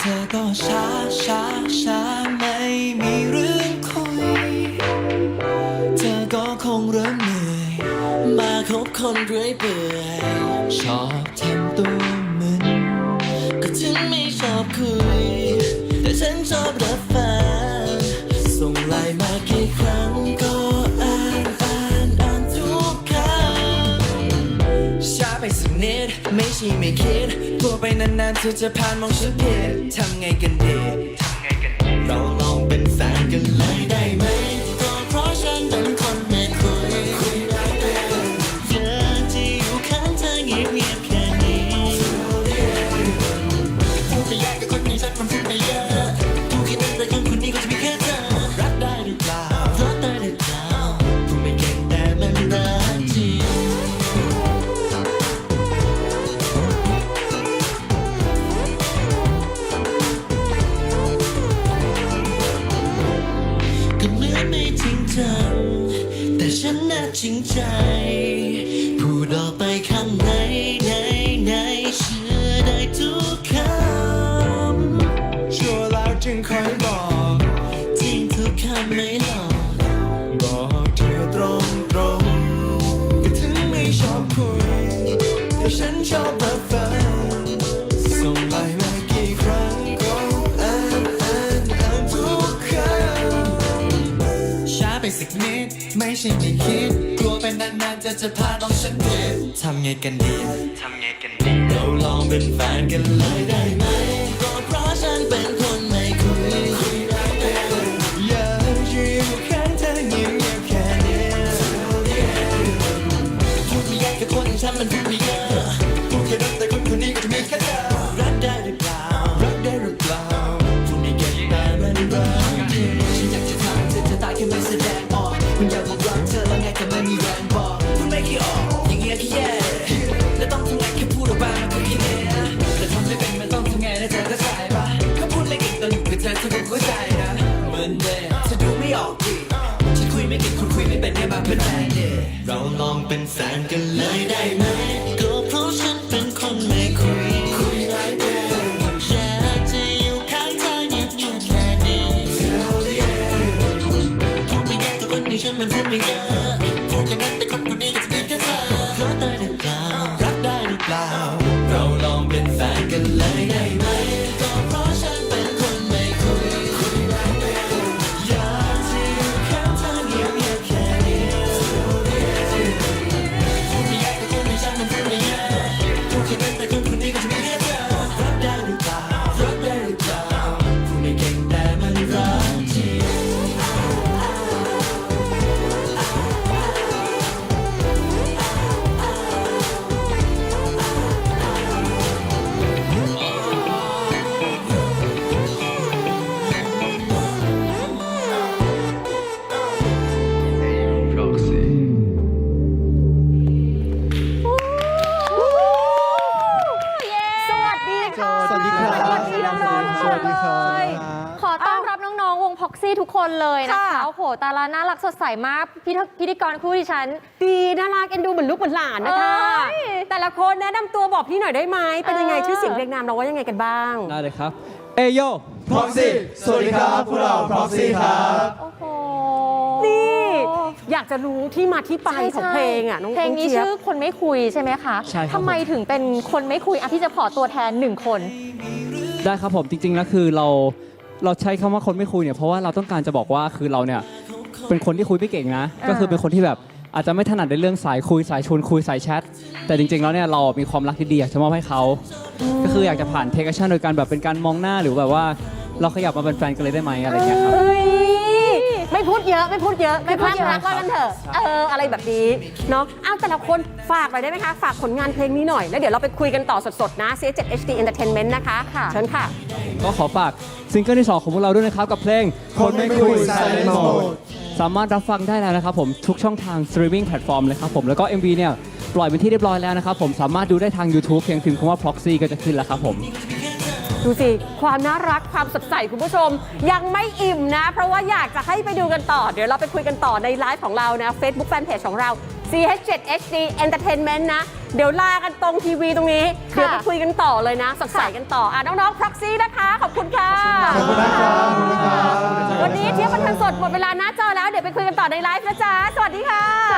เธอก็ช้าช้าช้าไม่มีเรื่องคุย เธอก็คงเริ่มเหนื่อย มาคบคนเรื่อยเปื่อยชอบทำตัวมึนก็ถึงไม่ชอบคุย แต่ฉันชอบรับ นานๆเธอจะผ่านมองฉันผิดทำไงกันดีังแต่ฉันน่ะจริงใจ พูดออกไปข้างในในในเชื่อได้ทุกคำชัวร์แล้วจึงคอยบอก จริงทุกคำไม่หลอกบอกเธอตรงตรงก็ถึงไม่ชอบคุยแต่ฉันชอบรับฟัง นิด ไม่ใช่ไม่คิด กลัวเป็นนานๆจะจะพาน้องฉันผิดทำไงกันดีทำไงกันดี เราลองเป็นแฟนกันเลยได้ไหมก็เพราะฉันเป็นคน เป็นเนี่ยเราลองเป็นแฟนกันเลยได้ไหมก็เพราะฉันเป็นคนไม่คุยคุยได้เองอยากจะอยู่ข้างเธอเงียบๆแค่นี้พูดไม่ยากแต่คนนี้ฉันมันพูดไม่เยอะพูดอย่างนั้นแต่คนคนนี้ก็จะมีแค่เธอรักได้หรือเปล่ารักได้หรือเปล่า เราลองเป็นแฟนกันเลยได้ไหม สดีค่ะสวัสดีครับสวัสดีน้องๆสวัสดีครับเลย ขอต้อนรับน้องๆ วงพ็อกซี่ทุกคนเลยนะคะค่ะ โอ้โหตาลาน่ารักสดใสมากพิธีพิธีกรคู่ดิฉัน ดีน่ารักเอ็นดูเหมือนลูกเหมือนหลานนะคะ เอ้ยแต่ละคนแนะนำตัวบอกพี่หน่อยได้ไหมเป็นยังไงเออ ชื่อเสียงเรียงนามเราว่ายังไงกันบ้าง ได้เลยครับ เอโย Proxy สวัสดีครับพวกเรา Proxy ครับ โอ้โหนี่ อยากจะรู้ที่มาที่ไปใช่ของใช่เพลงอะน้องเพลงนี้จี๊ยบ ชื่อคนไม่คุยใช่ไหมคะใช่ครับ ทำไมถึงเป็นคนไม่คุยอะพี่จะขอตัวแทนหนึ่งคน ได้ครับผมจริงๆแล้วคือเราเราใช้คำว่าคนไม่คุยเนี่ยเพราะว่าเราต้องการจะบอกว่าคือเราเนี่ยเป็นคนที่คุยไม่เก่งนะ อ่า ก็คือเป็นคนที่แบบอาจจะไม่ถนัดในเรื่องสายคุยสายชวนคุยสายแชทแต่จริงๆแล้วเนี่ยเรามีความรักที่ดีอยากจะมอบให้เขาก็คืออยากจะผ่านเทคชั่นโดยการแบบเป็นการมองหน้าหรือแบบว่าเราขยับมาเป็นแฟนกันเลยได้ไหมอะไรเงี้ยครับ เอ้ย ไม่พูดเยอะไม่พูดเยอะไม่พูดเยอะรักว่ากันเถอะเอออะไรแบบนี้เนาะอ้าวแต่ละคนฝากหน่อยได้ไหมคะ ฝากผลงานเพลงนี้หน่อย แล้วเดี๋ยวเราไปคุยกันต่อสดๆนะ C7 HD Entertainment นะคะค่ะเชิญค่ะ ก็ขอฝากซิงเกิลที่ 2 ของพวกเราด้วยนะครับ กับเพลงคนไม่คุย Silent Mode สามารถรับฟังได้แล้วนะครับผมทุกช่องทางสตรีมมิ่งแพลตฟอร์มเลยครับผมแล้วก็ MV เนี่ยปล่อยเป็นที่เรียบร้อยแล้วนะครับผมสามารถดูได้ทาง YouTube เพียงพิมพ์คำว่า proxy ก็จะขึ้นแล้วครับผม ดูสิ ความน่ารักความสดใสคุณผู้ชม ยังไม่อิ่มนะ เพราะว่าอยากจะให้ไปดูกันต่อ เดี๋ยวเราไปคุยกันต่อในไลฟ์ของเรานะ Facebook Fanpage ของเรา CH7 HD Entertainment นะ เดี๋ยวลากันตรงทีวีตรงนี้ เดี๋ยวไปคุยกันต่อเลยนะ สดใสกันต่ออะน้องๆ Proxy นะคะ ขอบคุณค่ะขอบคุณนะครับขอบคุณนะครับวันนี้เที่ยวบันเทิงสดหมดเวลาหน้าจอแล้ว เดี๋ยวไปคุยกันต่อในไลฟ์นะจ๊ะสวัสดีค่ะสวัสดีค่ะ